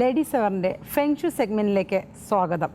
Ladies സെവറിന്റെ ഫെൻഷു സെഗ്മെന്റിലേക്ക് സ്വാഗതം.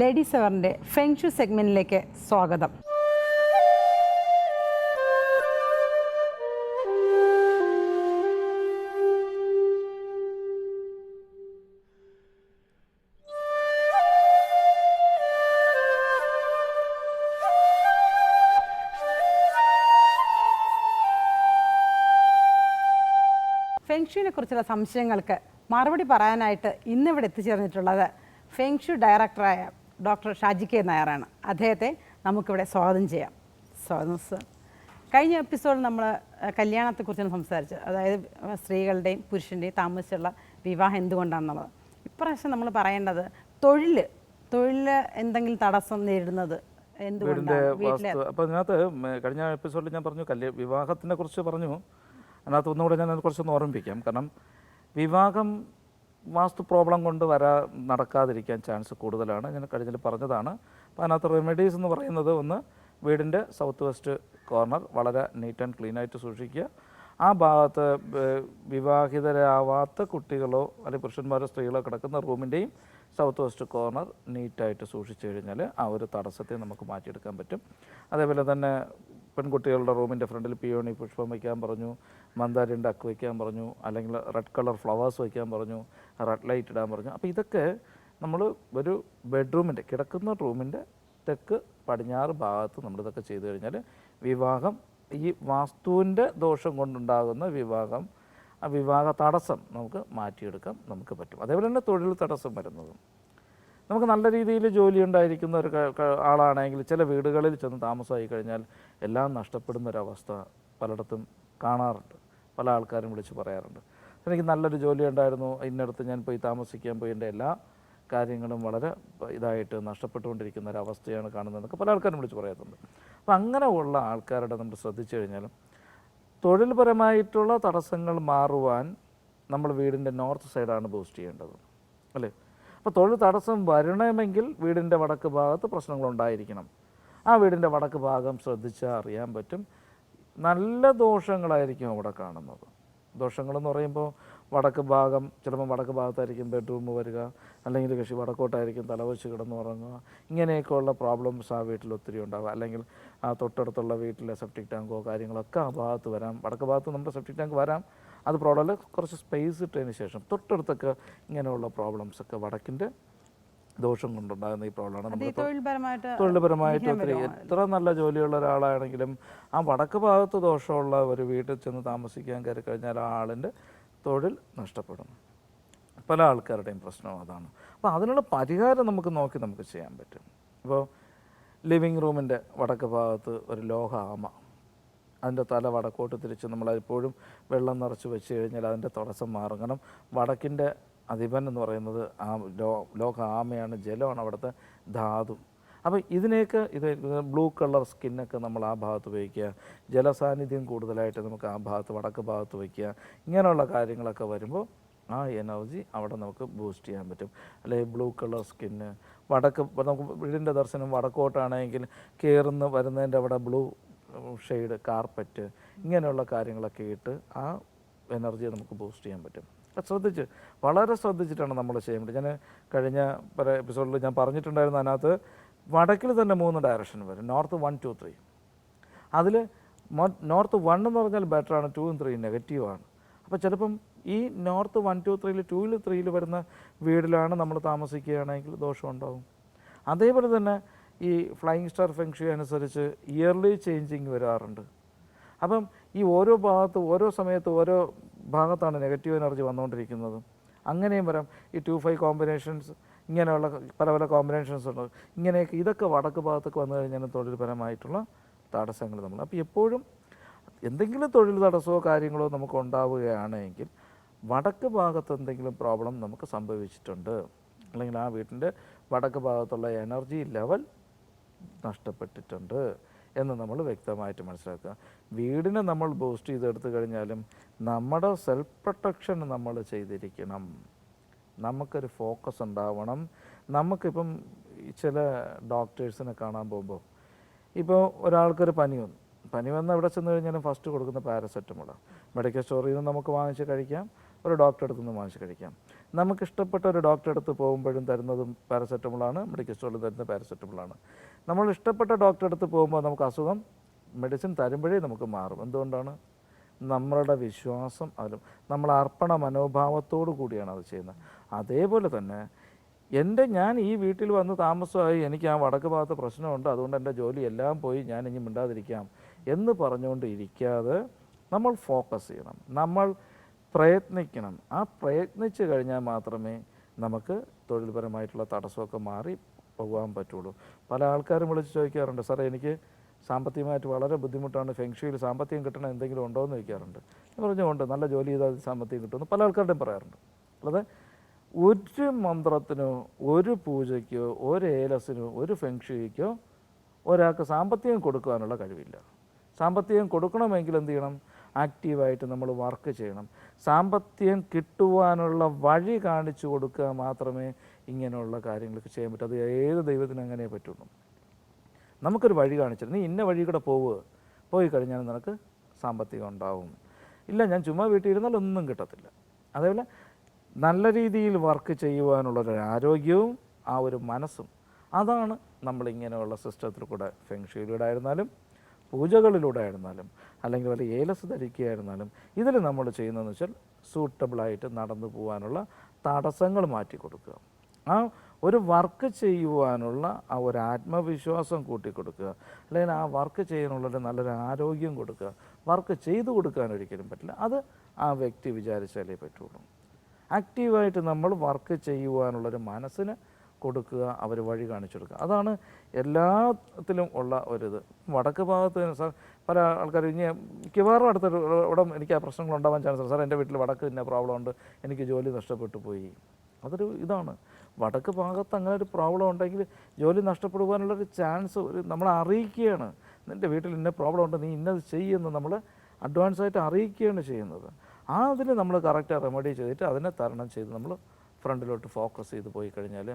Ladies സെവറിന്റെ ഫെൻഷു സെഗ്മെന്റിലേക്ക് സ്വാഗതം. ഫെങ്ഷുവിനെ കുറിച്ചുള്ള സംശയങ്ങൾക്ക് മറുപടി പറയാനായിട്ട് ഇന്നിവിടെ എത്തിച്ചേർന്നിട്ടുള്ളത് ഫെങ്ഷു ഡയറക്ടറായ ഡോക്ടർ ഷാജി കെ നായറാണ് അദ്ദേഹത്തെ നമുക്കിവിടെ സ്വാഗതം ചെയ്യാം. സ്വാഗതം സർ. കഴിഞ്ഞ എപ്പിസോഡിൽ നമ്മൾ കല്യാണത്തെക്കുറിച്ചാണ് സംസാരിച്ചത്. അതായത് സ്ത്രീകളുടെയും പുരുഷന്റെയും താമസിച്ചുള്ള വിവാഹം എന്തുകൊണ്ടാണെന്നുള്ളത്. ഇപ്രാവശ്യം നമ്മൾ പറയേണ്ടത് തൊഴിൽ തൊഴിൽ എന്തെങ്കിലും തടസ്സം നേരിടുന്നത് എന്തുകൊണ്ടാണ്? അപ്പോൾ അതിനകത്ത് കഴിഞ്ഞ എപ്പിസോഡിൽ ഞാൻ പറഞ്ഞു കല്യ വിവാഹത്തിനെ കുറിച്ച് പറഞ്ഞു. അതിനകത്ത് ഒന്നുകൂടെ ഞാൻ കുറച്ചൊന്ന് ഓർമ്മിപ്പിക്കാം. കാരണം വിവാഹം വാസ്തു പ്രോബ്ലം കൊണ്ട് വരാ നടക്കാതിരിക്കാൻ ചാൻസ് കൂടുതലാണ്. ഞാൻ കഴിഞ്ഞ പറഞ്ഞതാണ്. അപ്പോൾ അതിനകത്ത് റെമഡീസ് എന്ന് പറയുന്നത് ഒന്ന് വീടിന്റെ സൗത്ത് വെസ്റ്റ് കോർണർ വളരെ നീറ്റ് ആൻഡ് ക്ലീൻ ആയിട്ട് സൂക്ഷിക്കുക. ആ ഭാഗത്ത് വിവാഹിതരാവാത്ത കുട്ടികളോ അല്ലെങ്കിൽ പുരുഷന്മാരോ സ്ത്രീകളോ കിടക്കുന്ന റൂമിന്റെയും സൗത്ത് വെസ്റ്റ് കോർണർ നീറ്റായിട്ട് സൂക്ഷിച്ചു കഴിഞ്ഞാൽ ആ ഒരു തടസ്സത്തെ നമുക്ക് മാറ്റിയെടുക്കാൻ പറ്റും. അതേപോലെ തന്നെ പെൺകുട്ടികളുടെ റൂമിന്റെ ഫ്രണ്ടിൽ പിയോണി പുഷ്പം വയ്ക്കാൻ പറഞ്ഞു മന്ദാരിന്റെ അക്ക് വയ്ക്കാൻ പറഞ്ഞു അല്ലെങ്കിൽ റെഡ് കളർ ഫ്ലവേഴ്സ് വയ്ക്കാൻ പറഞ്ഞു റെഡ് ലൈറ്റ് ഇടാൻ പറഞ്ഞു. അപ്പോൾ ഇതൊക്കെ നമ്മൾ ഒരു ബെഡ്റൂമിന്റെ കിടക്കുന്ന റൂമിന്റെ തെക്ക് പടിഞ്ഞാറ് ഭാഗത്ത് നമ്മളിതൊക്കെ ചെയ്തു കഴിഞ്ഞാൽ വിവാഹം ഈ വാസ്തുവിന്റെ ദോഷം കൊണ്ടുണ്ടാകുന്ന വിവാഹം ആ വിവാഹ തടസ്സം നമുക്ക് മാറ്റിയെടുക്കാൻ നമുക്ക് പറ്റും. അതേപോലെ തന്നെ തൊഴിൽ തടസ്സം വരുന്നതും. നമുക്ക് നല്ല രീതിയിൽ ജോലി ഉണ്ടായിരിക്കുന്ന ഒരു ആളാണെങ്കിൽ ചില വീടുകളിൽ ചെന്ന് താമസമായി കഴിഞ്ഞാൽ എല്ലാം നഷ്ടപ്പെടുന്ന ഒരവസ്ഥ പലയിടത്തും കാണാറുണ്ട്. പല ആൾക്കാരും വിളിച്ച് പറയാറുണ്ട്. എനിക്ക് നല്ലൊരു ജോലി ഉണ്ടായിരുന്നു ഇന്നടത്ത് ഞാൻ പോയി താമസിക്കാൻ പോയി എന്റെ എല്ലാ കാര്യങ്ങളും വളരെ ഇതായിട്ട് നഷ്ടപ്പെട്ടുകൊണ്ടിരിക്കുന്ന ഒരു അവസ്ഥയാണ് കാണുന്നതെന്നൊക്കെ പല ആൾക്കാരും വിളിച്ച് പറയാറുണ്ട്. അപ്പം അങ്ങനെ ഉള്ള ആൾക്കാരുടെ നമ്മൾ ശ്രദ്ധിച്ചു കഴിഞ്ഞാലും തൊഴിൽപരമായിട്ടുള്ള തടസ്സങ്ങൾ മാറുവാൻ നമ്മൾ വീടിന്റെ നോർത്ത് സൈഡാണ് ബൂസ്റ്റ് ചെയ്യേണ്ടത്. അല്ലേ? അപ്പോൾ തൊഴിൽ തടസ്സം വരണമെങ്കിൽ വീടിന്റെ വടക്ക് ഭാഗത്ത് പ്രശ്നങ്ങളുണ്ടായിരിക്കണം. ആ വീടിന്റെ വടക്ക് ഭാഗം ശ്രദ്ധിച്ചാൽ അറിയാൻ പറ്റും. നല്ല ദോഷങ്ങളായിരിക്കും അവിടെ കാണുന്നത്. ദോഷങ്ങളെന്ന് പറയുമ്പോൾ വടക്ക് ഭാഗം ചിലപ്പം വടക്ക് ഭാഗത്തായിരിക്കും ബെഡ്റൂം വരിക അല്ലെങ്കിൽ കൃഷി വടക്കോട്ടായിരിക്കും തലവച്ച് കിടന്നുറങ്ങുക ഇങ്ങനെയൊക്കെയുള്ള പ്രോബ്ലംസ് ആ വീട്ടിൽ ഒത്തിരി ഉണ്ടാകുക അല്ലെങ്കിൽ ആ തൊട്ടടുത്തുള്ള വീട്ടിലെ സെപ്റ്റിക് ടാങ്കോ കാര്യങ്ങളൊക്കെ ആ ഭാഗത്ത് വരാം. വടക്ക് ഭാഗത്ത് നമ്മുടെ സെപ്റ്റിക് ടാങ്ക് വരാം. അത് പ്രോബ്ലം കുറച്ച് സ്പേസ് ഇട്ടതിന് ശേഷം തൊട്ടടുത്തൊക്കെ ഇങ്ങനെയുള്ള പ്രോബ്ലംസ് ഒക്കെ വടക്കിന്റെ ദോഷം കൊണ്ടുണ്ടാകുന്ന ഈ പ്രോബ്ലമാണ് തൊഴിൽപരമായിട്ട് ഒത്തിരി എത്ര നല്ല ജോലിയുള്ള ഒരാളാണെങ്കിലും ആ വടക്ക് ഭാഗത്ത് ദോഷമുള്ള ഒരു വീട്ടിൽ ചെന്ന് താമസിക്കാൻ കയറി കഴിഞ്ഞാൽ ആ ആളിന്റെ തൊഴിൽ നഷ്ടപ്പെടുന്നു. പല ആൾക്കാരുടെയും പ്രശ്നം അതാണ്. അപ്പോൾ അതിനുള്ള പരിഹാരം നമുക്ക് നോക്കി നമുക്ക് ചെയ്യാൻ പറ്റും. ഇപ്പോൾ ലിവിങ് റൂമിന്റെ വടക്ക് ഭാഗത്ത് ഒരു ലോഹ ആമ അതിന്റെ തല വടക്കോട്ട് തിരിച്ച് നമ്മൾ എപ്പോഴും വെള്ളം നിറച്ച് വെച്ച് കഴിഞ്ഞാൽ അതിന്റെ തടസ്സം മാറും. കാരണം വടക്കിന്റെ അധിപൻ എന്ന് പറയുന്നത് ആ ലോ ലോക ആമയാണ് ജലമാണ് അവിടുത്തെ ധാതു. അപ്പോൾ ഇതിനെയൊക്കെ ഇത് ബ്ലൂ കളർ സ്കിന്നൊക്കെ നമ്മൾ ആ ഭാഗത്ത് ഉപയോഗിക്കുക. ജലസാന്നിധ്യം കൂടുതലായിട്ട് നമുക്ക് ആ ഭാഗത്ത് വടക്ക് ഭാഗത്ത് വയ്ക്കുക. ഇങ്ങനെയുള്ള കാര്യങ്ങളൊക്കെ വരുമ്പോൾ ആ എനർജി അവിടെ നമുക്ക് ബൂസ്റ്റ് ചെയ്യാൻ പറ്റും. അല്ലെങ്കിൽ ബ്ലൂ കളർ സ്കിന്ന് വടക്ക് നമുക്ക് വീടിന്റെ ദർശനം വടക്കോട്ടാണെങ്കിൽ കയറുന്ന വരുന്നതിന്റെ അവിടെ ബ്ലൂ ഷെയ്ഡ് കാർപ്പറ്റ് ഇങ്ങനെയുള്ള കാര്യങ്ങളൊക്കെ ഇട്ട് ആ എനർജിയെ നമുക്ക് ബൂസ്റ്റ് ചെയ്യാൻ പറ്റും. ശ്രദ്ധിച്ച് വളരെ ശ്രദ്ധിച്ചിട്ടാണ് നമ്മൾ പറ്റും ഞാൻ കഴിഞ്ഞ പല എപ്പിസോഡിൽ ഞാൻ പറഞ്ഞിട്ടുണ്ടായിരുന്നു അതിനകത്ത് വടക്കിൽ തന്നെ മൂന്ന് ഡയറക്ഷൻ വരും. നോർത്ത് വൺ ടു ത്രീ അതിൽ നോർത്ത് വൺ എന്ന് പറഞ്ഞാൽ ബെറ്ററാണ് ടൂവും ത്രീ നെഗറ്റീവാണ് അപ്പോൾ ചിലപ്പം ഈ നോർത്ത് വൺ ടു ത്രീയിൽ ടൂയിൽ ത്രീയിൽ വരുന്ന വീടിലാണ് നമ്മൾ താമസിക്കുകയാണെങ്കിൽ ദോഷമുണ്ടാവും അതേപോലെ തന്നെ ഈ ഫ്ലൈയിങ് സ്റ്റാർ ഫെങ്ഷി അനുസരിച്ച് ഇയർലി ചേഞ്ചിങ് വരാറുണ്ട്. അപ്പം ഈ ഓരോ ഭാഗത്ത് ഓരോ സമയത്ത് ഓരോ ഭാഗത്താണ് നെഗറ്റീവ് എനർജി വന്നുകൊണ്ടിരിക്കുന്നത്. അങ്ങനെയും വരാം. ഈ ടു ഫൈവ് കോമ്പിനേഷൻസ് ഇങ്ങനെയുള്ള പല പല കോമ്പിനേഷൻസ് ഉണ്ട്. ഇങ്ങനെയൊക്കെ ഇതൊക്കെ വടക്ക് ഭാഗത്തൊക്കെ വന്നു കഴിഞ്ഞാൽ തൊഴിൽപരമായിട്ടുള്ള തടസ്സങ്ങൾ നമ്മൾ. അപ്പോൾ എപ്പോഴും എന്തെങ്കിലും തൊഴിൽ തടസ്സമോ കാര്യങ്ങളോ നമുക്ക് ഉണ്ടാവുകയാണെങ്കിൽ വടക്ക് ഭാഗത്ത് എന്തെങ്കിലും പ്രോബ്ലം നമുക്ക് സംഭവിച്ചിട്ടുണ്ട്. അല്ലെങ്കിൽ ആ വീട്ടിന്റെ വടക്ക് ഭാഗത്തുള്ള എനർജി ലെവൽ നഷ്ടപ്പെട്ടിട്ടുണ്ട് എന്ന് നമ്മൾ വ്യക്തമായിട്ട് മനസ്സിലാക്കുക. വീടിനെ നമ്മൾ ബൂസ്റ്റ് ചെയ്തെടുത്തു കഴിഞ്ഞാലും നമ്മുടെ സെൽഫ് പ്രൊട്ടക്ഷൻ നമ്മൾ ചെയ്തിരിക്കണം. നമുക്കൊരു ഫോക്കസ് ഉണ്ടാവണം. നമുക്കിപ്പം ചില ഡോക്ടേഴ്സിനെ കാണാൻ പോകുമ്പോൾ ഇപ്പോൾ ഒരാൾക്കൊരു പനി വന്നു. പനി വന്ന് അവിടെ ചെന്ന് കഴിഞ്ഞാലും ഫസ്റ്റ് കൊടുക്കുന്ന പാരസെറ്റമോളാണ് മെഡിക്കൽ സ്റ്റോറിൽ നിന്ന് നമുക്ക് വാങ്ങിച്ച് കഴിക്കാം. ഒരു ഡോക്ടറെ അടുത്ത് നിന്ന് വാങ്ങിച്ച് കഴിക്കാം. നമുക്ക് ഇഷ്ടപ്പെട്ട ഒരു ഡോക്ടറെ അടുത്ത് പോകുമ്പോഴും തരുന്നതും പാരസെറ്റമോളാണ് മെഡിക്കൽ സ്റ്റോറിൽ തരുന്ന പാരസെറ്റമോളാണ് നമ്മൾ ഇഷ്ടപ്പെട്ട ഡോക്ടറെ അടുത്ത് പോകുമ്പോൾ നമുക്ക് അസുഖം മെഡിസിൻ തരുമ്പോഴേ നമുക്ക് മാറും. എന്തുകൊണ്ടാണ്? നമ്മളുടെ വിശ്വാസം അതിലും. നമ്മൾ അർപ്പണ മനോഭാവത്തോടു കൂടിയാണ് അത് ചെയ്യുന്നത്. അതേപോലെ തന്നെ എന്റെ ഞാൻ ഈ വീട്ടിൽ വന്ന് താമസമായി എനിക്ക് ആ വടക്ക് ഭാഗത്ത് പ്രശ്നമുണ്ട് അതുകൊണ്ട് എന്റെ ജോലി എല്ലാം പോയി ഞാൻ ഇനി മിണ്ടാതിരിക്കാം എന്ന് പറഞ്ഞുകൊണ്ട് ഇരിക്കാതെ നമ്മൾ ഫോക്കസ് ചെയ്യണം നമ്മൾ പ്രയത്നിക്കണം. ആ പ്രയത്നിച്ച് കഴിഞ്ഞാൽ മാത്രമേ നമുക്ക് തൊഴിൽപരമായിട്ടുള്ള തടസ്സമൊക്കെ മാറി പോകാൻ പറ്റുള്ളൂ. പല ആൾക്കാരും വിളിച്ച് ചോദിക്കാറുണ്ട് സാറേ എനിക്ക് സാമ്പത്തികമായിട്ട് വളരെ ബുദ്ധിമുട്ടാണ് ഫെങ്ഷുയിൽ സാമ്പത്തികം കിട്ടണം എന്തെങ്കിലും ഉണ്ടോ എന്ന് ചോദിക്കാറുണ്ട് പറഞ്ഞുകൊണ്ട് നല്ല ജോലി ചെയ്താൽ സാമ്പത്തികം കിട്ടുമെന്ന് പല ആൾക്കാരുടെയും പറയാറുണ്ട്. അല്ലാതെ ഒരു മന്ത്രത്തിനോ ഒരു പൂജയ്ക്കോ ഒരു ഏലസിനോ ഒരു ഫെങ്ഷുയ്ക്കോ ഒരാൾക്ക് സാമ്പത്തികം കൊടുക്കുവാനുള്ള കഴിവില്ല. സാമ്പത്തികം കൊടുക്കണമെങ്കിൽ എന്ത് ചെയ്യണം? ആക്റ്റീവായിട്ട് നമ്മൾ വർക്ക് ചെയ്യണം. സാമ്പത്തികം കിട്ടുവാനുള്ള വഴി കാണിച്ചു കൊടുക്കുക മാത്രമേ ഇങ്ങനെയുള്ള കാര്യങ്ങൾക്ക് ചെയ്യാൻ പറ്റൂ. അത് ഏത് ദൈവത്തിനും അങ്ങനെ പറ്റുള്ളൂ. നമുക്കൊരു വഴി കാണിച്ചിട്ട് നീ ഇന്ന വഴി കൂടെ പോവുക പോയി കഴിഞ്ഞാൽ നിനക്ക് സാമ്പത്തികം ഉണ്ടാവും. ഇല്ല ഞാൻ ചുമ്മാ വീട്ടിൽ ഇരുന്നാൽ ഒന്നും കിട്ടത്തില്ല. അതേപോലെ നല്ല രീതിയിൽ വർക്ക് ചെയ്യുവാനുള്ളൊരു ആരോഗ്യവും ആ ഒരു മനസ്സും അതാണ് നമ്മളിങ്ങനെയുള്ള സിസ്റ്റത്തിൽ കൂടെ ഫെങ്ഷയിലൂടെ ആയിരുന്നാലും പൂജകളിലൂടെ ആയിരുന്നാലും അല്ലെങ്കിൽ വല്ല ഏലസ് ധരിക്കുകയായിരുന്നാലും ഇതിൽ നമ്മൾ ചെയ്യുന്നതെന്ന് വെച്ചാൽ സൂട്ടബിളായിട്ട് നടന്നു പോകാനുള്ള തടസ്സങ്ങൾ മാറ്റി കൊടുക്കുക. ആ ഒരു വർക്ക് ചെയ്യുവാനുള്ള ആ ഒരു ആത്മവിശ്വാസം കൂട്ടിക്കൊടുക്കുക അല്ലെങ്കിൽ ആ വർക്ക് ചെയ്യാനുള്ളൊരു നല്ലൊരു ആരോഗ്യം കൊടുക്കുക. വർക്ക് ചെയ്തു കൊടുക്കാൻ ഒരിക്കലും പറ്റില്ല. അത് ആ വ്യക്തി വിചാരിച്ചാലേ പറ്റുള്ളൂ. ആക്റ്റീവായിട്ട് നമ്മൾ വർക്ക് ചെയ്യുവാനുള്ളൊരു മനസ്സിന് കൊടുക്കുക അവർ വഴി കാണിച്ചു കൊടുക്കുക. അതാണ് എല്ലാത്തിലും ഉള്ള ഒരിത്. വടക്ക് ഭാഗത്ത് സാർ പല ആൾക്കാരും ഇനി മിക്കവാറും അടുത്തൊരു ഇവിടെ എനിക്ക് ആ പ്രശ്നങ്ങൾ ഉണ്ടാവാൻ ചാൻസ് ഉണ്ട്. സാർ എന്റെ വീട്ടിൽ വടക്ക് ഇന്ന പ്രോബ്ലം ഉണ്ട്. എനിക്ക് ജോലി നഷ്ടപ്പെട്ടു പോയി. അതൊരു ഇതാണ്. വടക്ക് ഭാഗത്ത് അങ്ങനെ ഒരു പ്രോബ്ലം ഉണ്ടെങ്കിൽ ജോലി നഷ്ടപ്പെടുവാനുള്ളൊരു ചാൻസ് ഒരു നമ്മളെ അറിയിക്കുകയാണ്. നിന്റെ വീട്ടിൽ ഇന്ന പ്രോബ്ലം ഉണ്ട് നീ ഇന്നത് ചെയ്യുമെന്ന് നമ്മൾ അഡ്വാൻസായിട്ട് അറിയിക്കുകയാണ് ചെയ്യുന്നത്. ആ അതിൽ നമ്മൾ കറക്റ്റ് റെമഡി ചെയ്തിട്ട് അതിനെ തരണം ചെയ്ത് നമ്മൾ ഫ്രണ്ടിലോട്ട് ഫോക്കസ് ചെയ്ത് പോയി കഴിഞ്ഞാൽ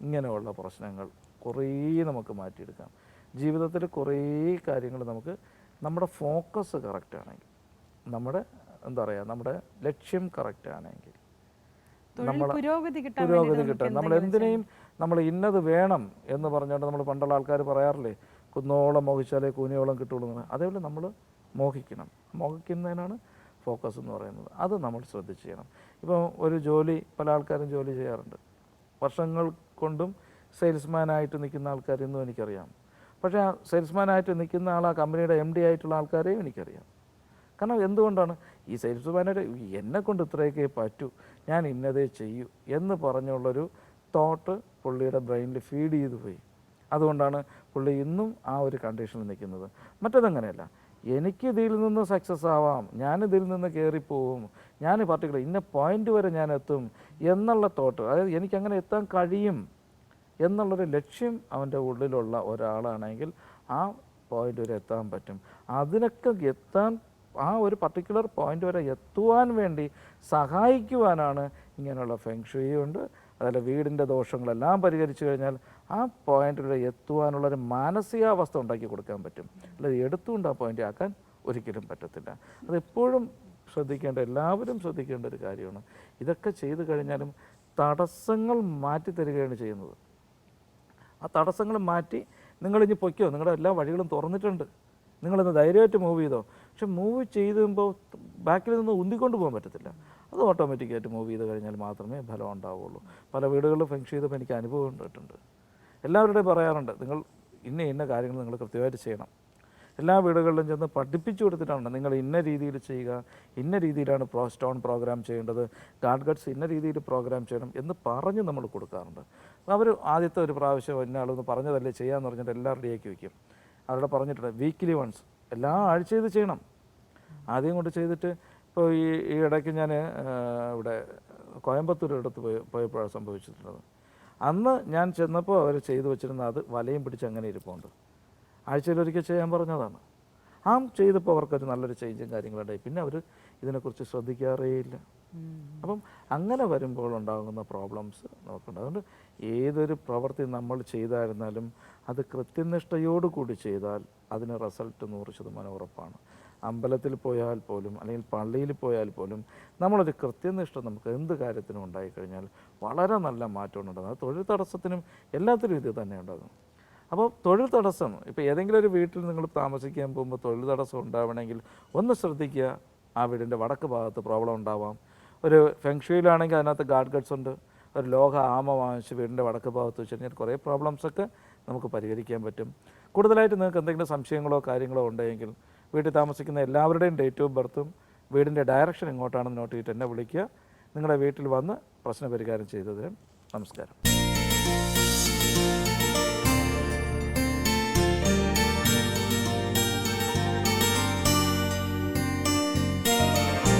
ഇങ്ങനെയുള്ള പ്രശ്നങ്ങൾ കുറേ നമുക്ക് മാറ്റിയെടുക്കാം. ജീവിതത്തിൽ കുറേ കാര്യങ്ങൾ നമുക്ക് നമ്മുടെ ഫോക്കസ് കറക്റ്റ് ആണെങ്കിൽ നമ്മുടെ എന്താ പറയുക നമ്മുടെ ലക്ഷ്യം കറക്റ്റ് ആണെങ്കിൽ നമ്മൾ പുരോഗതി കിട്ടാൻ നമ്മൾ എന്തിനേയും നമ്മൾ ഇന്നത് വേണം എന്ന് പറഞ്ഞുകൊണ്ട് നമ്മൾ പണ്ടുള്ള ആൾക്കാർ പറയാറില്ലേ കുന്നോളം മോഹിച്ചാലേ കൂനിയോളം കിട്ടുള്ളൂ എന്ന്. അതേപോലെ നമ്മൾ മോഹിക്കണം. മോഹിക്കുന്നതിനാണ് ഫോക്കസ് എന്ന് പറയുന്നത്. അത് നമ്മൾ ശ്രദ്ധിച്ച് ചെയ്യണം ഇപ്പോൾ ഒരു ജോലി പല ആൾക്കാരും ജോലി ചെയ്യാറുണ്ട്. വർഷങ്ങൾ കൊണ്ടും സെയിൽസ്മാനായിട്ട് നിൽക്കുന്ന ആൾക്കാർ ഇന്നും എനിക്കറിയാം. പക്ഷേ ആ സെയിൽസ്മാനായിട്ട് നിൽക്കുന്ന ആൾ ആ കമ്പനിയുടെ എം ഡി ആയിട്ടുള്ള ആൾക്കാരെയും എനിക്കറിയാം. കാരണം എന്തുകൊണ്ടാണ്? ഈ സെയിൽസ്മാനായിട്ട് എന്നെ കൊണ്ട് ഇത്രയൊക്കെ പറ്റൂ ഞാൻ ഇന്നതേ ചെയ്യൂ എന്ന് പറഞ്ഞുള്ളൊരു തോട്ട് പുള്ളിയുടെ ബ്രെയിനിൽ ഫീഡ് ചെയ്തു പോയി. അതുകൊണ്ടാണ് പുള്ളി ഇന്നും ആ ഒരു കണ്ടീഷനിൽ നിൽക്കുന്നത്. മറ്റതങ്ങനെയല്ല. എനിക്ക് ഇതിൽ നിന്ന് സക്സസ് ആവാം ഞാൻ ഇതിൽ നിന്ന് കയറിപ്പോവും ഞാൻ പർട്ടിക്കുലർ ഇന്ന പോയിന്റ് വരെ ഞാൻ എത്തും എന്നുള്ള തോട്ട് അതായത് എനിക്ക് അങ്ങനെ എത്താൻ കഴിയും എന്നുള്ളൊരു ലക്ഷ്യം അവന്റെ ഉള്ളിലുള്ള ഒരാളാണെങ്കിൽ ആ പോയിന്റ് വരെ എത്താൻ പറ്റും. അതിനൊക്കെ എത്താൻ ആ ഒരു പർട്ടിക്കുലർ പോയിന്റ് വരെ എത്തുവാൻ വേണ്ടി സഹായിക്കുവാനാണ് ഇങ്ങനെയുള്ള ഫെങ്ഷുയി ഉണ്ട്. അതല്ല വീടിന്റെ ദോഷങ്ങളെല്ലാം പരിഹരിച്ചു കഴിഞ്ഞാൽ ആ പോയിന്റിൽ എത്തുവാനുള്ള ഒരു മാനസികാവസ്ഥ ഉണ്ടാക്കി കൊടുക്കാൻ പറ്റും. അല്ലാതെ എടുത്തുകൊണ്ട് ആ പോയിന്റ് ആക്കാൻ ഒരിക്കലും പറ്റത്തില്ല. അതെപ്പോഴും ശ്രദ്ധിക്കേണ്ട എല്ലാവരും ശ്രദ്ധിക്കേണ്ട ഒരു കാര്യമാണ്. ഇതൊക്കെ ചെയ്തു കഴിഞ്ഞാലും തടസ്സങ്ങൾ മാറ്റി തരികയാണ് ചെയ്യുന്നത്. ആ തടസ്സങ്ങൾ മാറ്റി നിങ്ങളിനി പൊയ്ക്കോ. നിങ്ങളുടെ എല്ലാ വഴികളും തുറന്നിട്ടുണ്ട്. നിങ്ങളിന്ന് ധൈര്യമായിട്ട് മൂവ് ചെയ്തോ. പക്ഷെ മൂവ് ചെയ്യുമ്പോൾ ബാക്കിൽ നിന്ന് ഉന്തിക്കൊണ്ട് പോകാൻ പറ്റത്തില്ല. അത് ഓട്ടോമാറ്റിക്കായിട്ട് മൂവ് ചെയ്ത് കഴിഞ്ഞാൽ മാത്രമേ ഫലം ഉണ്ടാവുള്ളൂ. പല വീടുകളിലും ഫെങ്ഷ് ചെയ്തപ്പോൾ എനിക്ക് അനുഭവം ഉണ്ടായിട്ടുണ്ട്. എല്ലാവരുടെയും പറയാറുണ്ട് നിങ്ങൾ ഇന്ന ഇന്ന കാര്യങ്ങൾ നിങ്ങൾ കൃത്യമായിട്ട് ചെയ്യണം. എല്ലാ വീടുകളിലും ചെന്ന് പഠിപ്പിച്ചു കൊടുത്തിട്ടാണ് നിങ്ങൾ ഇന്ന രീതിയിൽ ചെയ്യുക ഇന്ന രീതിയിലാണ് പ്രോ സ്റ്റോൺ പ്രോഗ്രാം ചെയ്യേണ്ടത് ഗാഡ് ഗഡ്സ് ഇന്ന രീതിയിൽ പ്രോഗ്രാം ചെയ്യണം എന്ന് പറഞ്ഞ് നമ്മൾ കൊടുക്കാറുണ്ട്. അവർ ആദ്യത്തെ ഒരു പ്രാവശ്യം ഇന്ന ആളൊന്ന് പറഞ്ഞതല്ലേ ചെയ്യാന്ന് പറഞ്ഞിട്ട് എല്ലാം റെഡിയാക്കി വയ്ക്കും അവരുടെ പറഞ്ഞിട്ടുണ്ട് വീക്കിലി വൺസ് എല്ലാ ആഴ്ച ഇത് ചെയ്യണം. ആദ്യം കൊണ്ട് ചെയ്തിട്ട് ഇപ്പോൾ ഈ ഈ ഇടയ്ക്ക് ഞാൻ ഇവിടെ കോയമ്പത്തൂർ അടുത്ത് പോയി പോയപ്പോഴാണ് സംഭവിച്ചിട്ടുള്ളത്. അന്ന് ഞാൻ ചെന്നപ്പോൾ അവർ ചെയ്തു വെച്ചിരുന്ന അത് വലയും പിടിച്ച് അങ്ങനെ ഇരിപ്പുണ്ട്. ആഴ്ചയിലൊരിക്കൽ ചെയ്യാൻ പറഞ്ഞതാണ്. ആ ചെയ്തപ്പോൾ അവർക്കൊരു നല്ലൊരു ചേഞ്ചും കാര്യങ്ങളുണ്ടായി പിന്നെ അവർ ഇതിനെക്കുറിച്ച് ശ്രദ്ധിക്കാറേയില്ല. അപ്പം അങ്ങനെ വരുമ്പോൾ ഉണ്ടാകുന്ന പ്രോബ്ലംസ് നമുക്കുണ്ട്. അതുകൊണ്ട് ഏതൊരു പ്രവൃത്തി നമ്മൾ ചെയ്തായിരുന്നാലും അത് കൃത്യനിഷ്ഠയോടുകൂടി ചെയ്താൽ അതിന് റിസൾട്ട് നൂറ് ശതമാനം ഉറപ്പാണ്. അമ്പലത്തിൽ പോയാൽ പോലും അല്ലെങ്കിൽ പള്ളിയിൽ പോയാൽ പോലും നമ്മളൊരു കൃത്യനിഷ്ഠ നമുക്ക് എന്ത് കാര്യത്തിനും ഉണ്ടായിക്കഴിഞ്ഞാൽ വളരെ നല്ല മാറ്റം ഉണ്ടാകും അത് തൊഴിൽ തടസ്സത്തിനും എല്ലാത്തിനും ഇത് തന്നെ ഉണ്ടാകും. അപ്പോൾ തൊഴിൽ തടസ്സം ഇപ്പോൾ ഏതെങ്കിലും ഒരു വീട്ടിൽ നിങ്ങൾ താമസിക്കാൻ പോകുമ്പോൾ തൊഴിൽ തടസ്സം ഉണ്ടാവണമെങ്കിൽ ഒന്ന് ശ്രദ്ധിക്കുക ആ വീടിന്റെ വടക്ക് ഭാഗത്ത് പ്രോബ്ലം ഉണ്ടാവാം. ഒരു ഫെങ്ഷുയിലാണെങ്കിൽ അതിനകത്ത് ഗാഡ് ഗഡ്സ് ഉണ്ട്. ഒരു ലോഹ ആമ വാങ്ങിച്ച് വീടിന്റെ വടക്ക് ഭാഗത്ത് വെച്ച് കഴിഞ്ഞാൽ കുറേ പ്രോബ്ലംസൊക്കെ നമുക്ക് പരിഹരിക്കാൻ പറ്റും. കൂടുതലായിട്ട് നിങ്ങൾക്ക് എന്തെങ്കിലും സംശയങ്ങളോ കാര്യങ്ങളോ ഉണ്ടെങ്കിൽ വീട്ടിൽ താമസിക്കുന്ന എല്ലാവരുടെയും ഡേറ്റ് ഓഫ് ബർത്തും വീടിന്റെ ഡയറക്ഷൻ എങ്ങോട്ടാണെന്ന് നോട്ട് ചെയ്തിട്ട് എന്നെ വിളിക്കുക. നിങ്ങളുടെ വീട്ടിൽ വന്ന് പ്രശ്ന പരിഹാരം ചെയ്തു തരും നമസ്കാരം.